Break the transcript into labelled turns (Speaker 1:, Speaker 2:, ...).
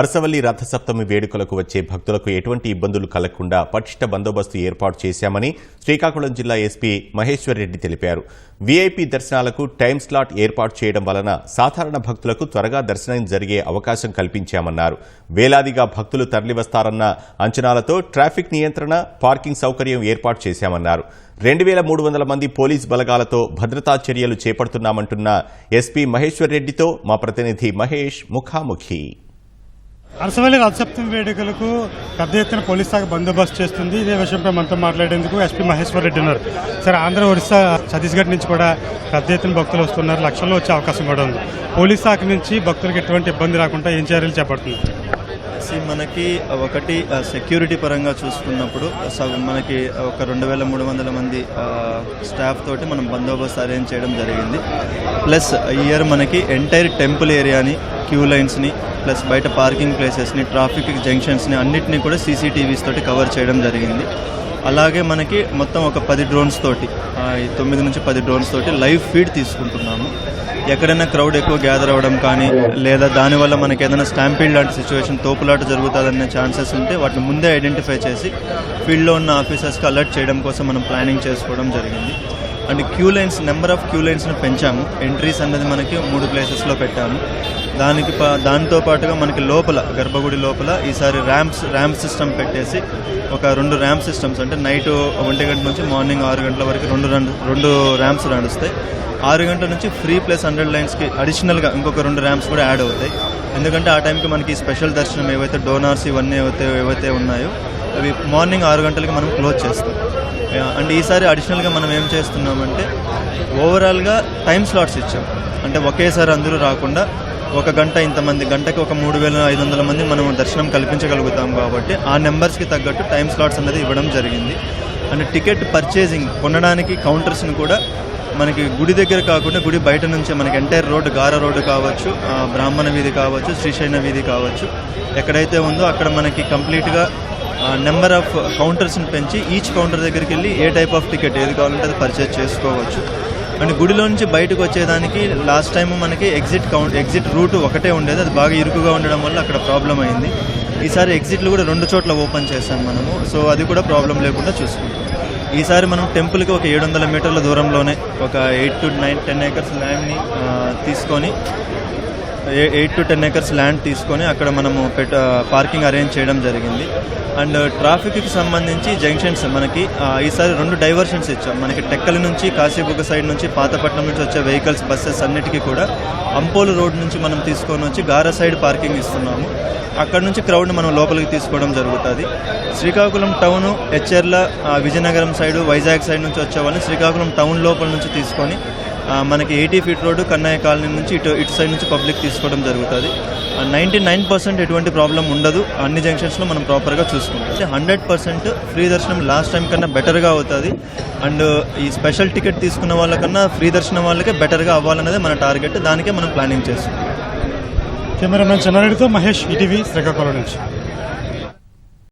Speaker 1: అరసవల్లి రథసప్తమి వేడుకలకు వచ్చే భక్తులకు ఎటువంటి ఇబ్బందులు కలగకుండా పటిష్ట బందోబస్తు ఏర్పాటు చేశామని శ్రీకాకుళం జిల్లా ఎస్పీ మహేశ్వర్ రెడ్డి తెలిపారు. వీఐపీ దర్శనాలకు టైం స్లాట్ ఏర్పాటు చేయడం వలన సాధారణ భక్తులకు త్వరగా దర్శనం జరిగే అవకాశం కల్పించామన్నారు. వేలాదిగా భక్తులు తరలివస్తారన్న అంచనాలతో ట్రాఫిక్ నియంత్రణ పార్కింగ్ సౌకర్యం ఏర్పాటు చేశామన్నారు. రెండు వేల మూడు వందల మంది పోలీస్ బలగాలతో భద్రతా చర్యలు చేపడుతున్నామంటున్న ఎస్పీ మహేశ్వర్ రెడ్డితో మా ప్రతినిధి మహేష్ ముఖాముఖి.
Speaker 2: అరసవల్లి రథసప్తమి వేడుకలకు పెద్ద ఎత్తున పోలీస్ శాఖ బందోబస్తు చేస్తుంది. ఇదే విషయంపై మనతో మాట్లాడేందుకు ఎస్పీ మహేశ్వర్ రెడ్డి ఉన్నారు. సరే ఆంధ్ర ఒరిస్సా ఛత్తీస్గఢ్ నుంచి కూడా పెద్ద ఎత్తున భక్తులు వస్తున్నారు. లక్షల్లో వచ్చే అవకాశం కూడా ఉంది. పోలీస్ శాఖ నుంచి భక్తులకు ఎటువంటి ఇబ్బంది రాకుండా ఏం చర్యలు చేపడుతుంది?
Speaker 3: మనకి ఒకటి సెక్యూరిటీ పరంగా చూసుకున్నప్పుడు మనకి ఒక రెండు వేల మూడు వందల మంది స్టాఫ్ తోటి మనం బందోబస్తు అరేంజ్ చేయడం జరిగింది. ప్లస్ ఇయర్ మనకి ఎంటైర్ టెంపుల్ ఏరియాని క్యూ లైన్స్ని ప్లస్ బయట పార్కింగ్ ప్లేసెస్ని ట్రాఫిక్ జంక్షన్స్ని అన్నిటినీ కూడా సీసీటీవీస్ తోటి కవర్ చేయడం జరిగింది. అలాగే మనకి మొత్తం ఒక పది డ్రోన్స్ తోటి తొమ్మిది నుంచి పది డ్రోన్స్ తోటి లైవ్ ఫీడ్ తీసుకుంటున్నాము. ఎక్కడైనా క్రౌడ్ ఎక్కువ గ్యాదర్ అవ్వడం కానీ లేదా దానివల్ల మనకి ఏదైనా స్టాంపీడ్ లాంటి సిచ్యువేషన్ తోపులాట జరుగుతుందనే ఛాన్సెస్ ఉంటే వాటిని ముందే ఐడెంటిఫై చేసి ఫీల్డ్లో ఉన్న ఆఫీసర్స్కి అలర్ట్ చేయడం కోసం మనం ప్లానింగ్ చేసుకోవడం జరిగింది. And queue lines number of queue లైన్స్ని పెంచాము. ఎంట్రీస్ అన్నది మనకి మూడు ప్లేసెస్లో పెట్టాము. దానికి దానితో దాంతో పాటుగా మనకి లోపల గర్భగుడి లోపల ఈసారి ర్యాంప్స్ ర్యాంప్ సిస్టమ్ పెట్టేసి ఒక రెండు ర్యాంప్ సిస్టమ్స్ అంటే నైట్ ఒంటి గంట నుంచి మార్నింగ్ ఆరు గంటల వరకు రెండు రెండు రెండు ర్యాంప్స్ నడుస్తాయి ఆరు గంటల నుంచి ఫ్రీ ప్లస్ హండ్రెడ్ లైన్స్కి అడిషనల్గా ఇంకొక రెండు ర్యాంప్స్ కూడా యాడ్ అవుతాయి. ఎందుకంటే ఆ టైంకి మనకి స్పెషల్ దర్శనం ఏవైతే డోనార్స్ ఇవన్నీ ఏవైతే ఏవైతే ఉన్నాయో అవి మార్నింగ్ ఆరు గంటలకి మనం క్లోజ్ చేస్తాం. అండ్ ఈసారి అడిషనల్గా మనం ఏం చేస్తున్నామంటే ఓవరాల్గా టైం స్లాట్స్ ఇచ్చాం. అంటే ఒకేసారి అందరూ రాకుండా ఒక గంట ఇంతమంది గంటకి ఒక మూడు వేల ఐదు వందల మంది మనం దర్శనం కల్పించగలుగుతాం కాబట్టి ఆ నెంబర్స్కి తగ్గట్టు టైం స్లాట్స్ అనేది ఇవ్వడం జరిగింది. అండ్ టికెట్ పర్చేసింగ్ కొనడానికి కౌంటర్స్ని కూడా మనకి గుడి దగ్గర కాకుండా గుడి బయట నుంచే మనకి ఎంటైర్ రోడ్డు గార రోడ్డు కావచ్చు బ్రాహ్మణ వీధి కావచ్చు శ్రీశైన వీధి కావచ్చు ఎక్కడైతే ఉందో అక్కడ మనకి కంప్లీట్గా నెంబర్ ఆఫ్ కౌంటర్స్ని పెంచి ఈచ్ కౌంటర్ దగ్గరికి వెళ్ళి ఏ టైప్ ఆఫ్ టికెట్ ఏది కావాలంటే అది పర్చేజ్ చేసుకోవచ్చు. అండ్ గుడిలో నుంచి బయటకు వచ్చేదానికి లాస్ట్ టైం మనకి ఎగ్జిట్ కౌంట్ ఎగ్జిట్ రూట్ ఒకటే ఉండేది. అది బాగా ఇరుకుగా ఉండడం వల్ల అక్కడ ప్రాబ్లం అయింది. ఈసారి ఎగ్జిట్లు కూడా రెండు చోట్ల ఓపెన్ చేశాం మనము. సో అది కూడా ప్రాబ్లం లేకుండా చూసుకుంటాం. ఈసారి మనం టెంపుల్కి ఒక ఏడు వందల మీటర్ల దూరంలోనే ఒక eight to nine ten acres ల్యాండ్ని తీసుకొని eight to ten acres land తీసుకొని అక్కడ మనము పెట్ పార్కింగ్ అరేంజ్ చేయడం జరిగింది. అండ్ ట్రాఫిక్కి సంబంధించి జంక్షన్స్ మనకి ఈసారి రెండు డైవర్షన్స్ ఇచ్చాం. మనకి టెక్కలి నుంచి కాశీబుగ్గ సైడ్ నుంచి పాతపట్నం నుంచి వచ్చే వెహికల్స్ బస్సెస్ అన్నిటికీ కూడా అంపోలు రోడ్ నుంచి మనం తీసుకొని వచ్చి గార సైడ్ పార్కింగ్ ఇస్తున్నాము. అక్కడ నుంచి క్రౌడ్ని మనం లోపలికి తీసుకోవడం జరుగుతుంది. శ్రీకాకుళం టౌన్ హెచ్ఎర్ల విజయనగరం సైడ్ వైజాగ్ సైడ్ నుంచి వచ్చే వాళ్ళని శ్రీకాకుళం టౌన్ లోపల నుంచి తీసుకొని మనకి eighty feet road Kannaiah colony నుంచి ఇటు ఇటు సైడ్ నుంచి పబ్లిక్ తీసుకోవడం జరుగుతుంది. నైంటీ నైన్ పర్సెంట్ ఎటువంటి ప్రాబ్లం ఉండదు. అన్ని జంక్షన్స్లో మనం ప్రాపర్గా చూసుకుంటాం. అయితే హండ్రెడ్ పర్సెంట్ ఫ్రీ దర్శనం లాస్ట్ టైం కన్నా బెటర్గా అవుతుంది. అండ్ ఈ స్పెషల్ టికెట్ తీసుకున్న వాళ్ళకన్నా ఫ్రీ దర్శనం వాళ్ళకే బెటర్గా అవ్వాలన్నదే మన టార్గెట్. దానికే మనం ప్లానింగ్ చేస్తాం
Speaker 2: కెమెరామెన్ చెన్నారెడ్డితో మహేష్ ఈటీవీ శ్రీకాకుళం నుంచి.